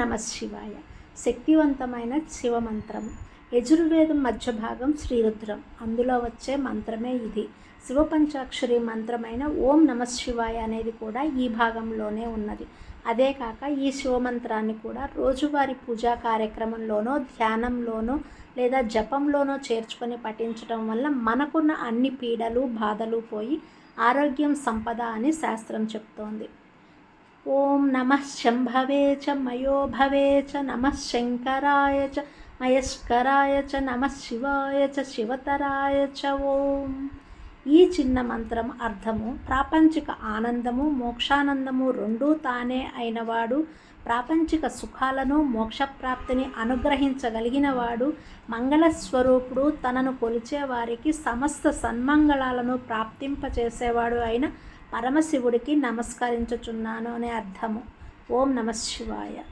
నమ శివాయ. శక్తివంతమైన శివమంత్రం యజుర్వేదం మధ్య భాగం శ్రీరుద్రం. అందులో వచ్చే మంత్రమే ఇది. శివపంచాక్షరి మంత్రమైన ఓం నమ శివాయ అనేది కూడా ఈ భాగంలోనే ఉన్నది. అదే కాక ఈ శివమంత్రాన్ని కూడా రోజువారీ పూజా కార్యక్రమంలోనో ధ్యానంలోనో లేదా జపంలోనో చేర్చుకొని పఠించడం వల్ల మనకున్న అన్ని పీడలు బాధలు పోయి ఆరోగ్యం సంపద అని శాస్త్రం చెప్తోంది. ఓం నమ శంభవే చ మయోభవే చ నమ శంకరాయ చ మయస్కరాయ చ నమ శివాయ చ శివతరాయ చ ఓం. ఈ చిన్న మంత్రం అర్థము ప్రాపంచిక ఆనందము మోక్షానందము రెండూ తానే అయినవాడు ప్రాపంచిక సుఖాలను మోక్షప్రాప్తిని అనుగ్రహించగలిగినవాడు మంగళస్వరూపుడు తనను కొలిచే వారికి సమస్త సన్మంగళాలను ప్రాప్తింపచేసేవాడు అయిన పరమశివుడికి నమస్కరించుచున్నాను అనే అర్థము. ఓం నమ శివాయ.